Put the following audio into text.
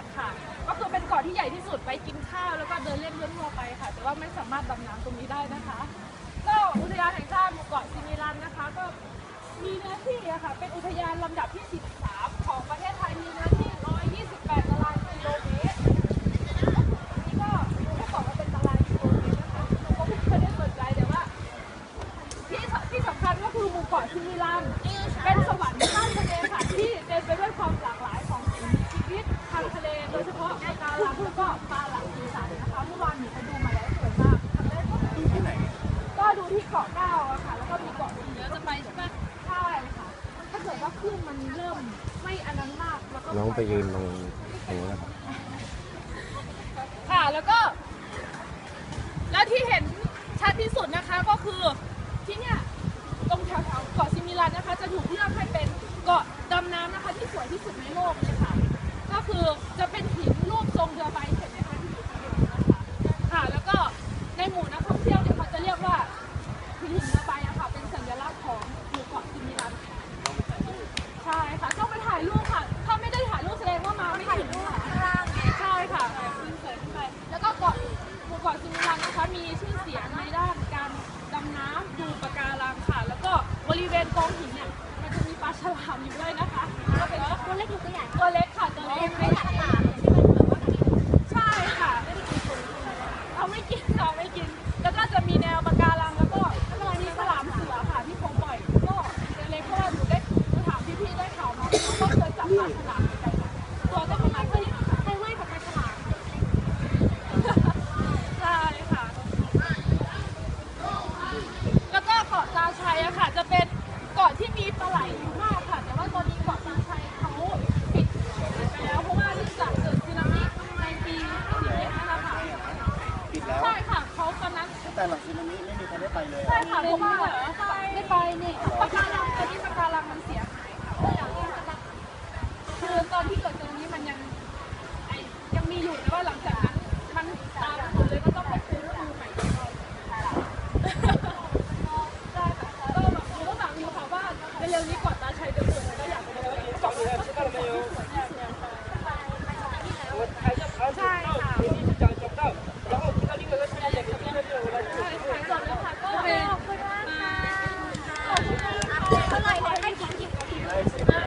บค่ะ ก็คือเป็นเกาะที่ใหญ่ที่สุดไปกินข้าว แล้วก็เดินเล่นเทั่วๆไปค่ะ แต่ว่าไม่สามารถดำน้ำตรงนี้ได้นะคะ ก็อุทยานแห่งชาติหมู่เกาะซิมิลันนะคะ ก็มีเนื้อที่ค่ะ เป็นอุทยานลำดับที่ 13 ปะการังแล้วก็ปลาหลังสีสันนะคะเมื่อวานหนูไปดูมาแล้วสวยมากทำได้หมดดูที่ไหนก็ดูที่เกาะเก้าอะค่ะ แล้วก็มีเกาะสีเดี๋ยวจะไปใช่ไหมใช่ค่ะถ้าเกิดว่าคลื่นมันเริ่มไม่อันนั้นมากแล้วก็น้องไปยืนตรงตรงนู้นนะครับค่ะแล้วก็ แล้วที่เห็นชัดที่สุดนะคะก็คือที่เนี่ยตรงแถวๆเกาะซิมิลันนะคะ จะถูกเลือกให้เป็นเกาะดำน้ำนะคะ ที่สวยที่สุดในโลกเลยค่ะ ก็คือจะเป็นหินรูปทรงเรือใบเห็นไหมคะที่อยู่ข้างบนนะคะค่ะแล้วก็ในหมู่นักท่องเที่ยวเนี่ยเขาจะเรียกว่าหินเรือใบอะค่ะ เป็นสัญลักษณ์ของหมู่เกาะซิมิลันใช่ค่ะต้องไปถ่ายรูปค่ะ ถ้าไม่ได้ถ่ายรูปแสดงว่ามาไม่ถึงค่ะใช่ค่ะขึ้นเสยขึ้นไปแล้วก็เกาะหมู่เกาะซิมิลันนะคะมีชื่อเสียงในด้านการดำน้ำดูปะการังค่ะ แล้วก็บริเวณกองหินเนี่ยมันจะมีปลาฉลามอยู่ด้วยนะคะก็เป็นตัวเล็กหรือตัวใหญ่ตัวเล็กค่ะตัวเล็กไม่ถัดตาใช่ค่ะ เราไม่กินเราไม่กิน แล้วก็จะมีแนวปะการังแล้วก็มีฉลามเสือค่ะที่ผมปล่อยก็เล็กเพราะว่าหนูได้หนูถามพี่ๆได้ข่าวมาเขาก็เคยจับปลาฉลามเหมือนกันค่ะตัวก็ประมาณนี้ใครไหว้กับปลาฉลามใช่ค่ะ แล้วก็เกาะตาชัยอะค่ะ จะเป็นเกาะที่มีปลาไหลอยู่ หลังซีนามิไม่มีใครได้ไปเลยใช่ค่ะเพราะว่าไม่ไปนี่ปะการังตอนนี้ปะการังมันเสีย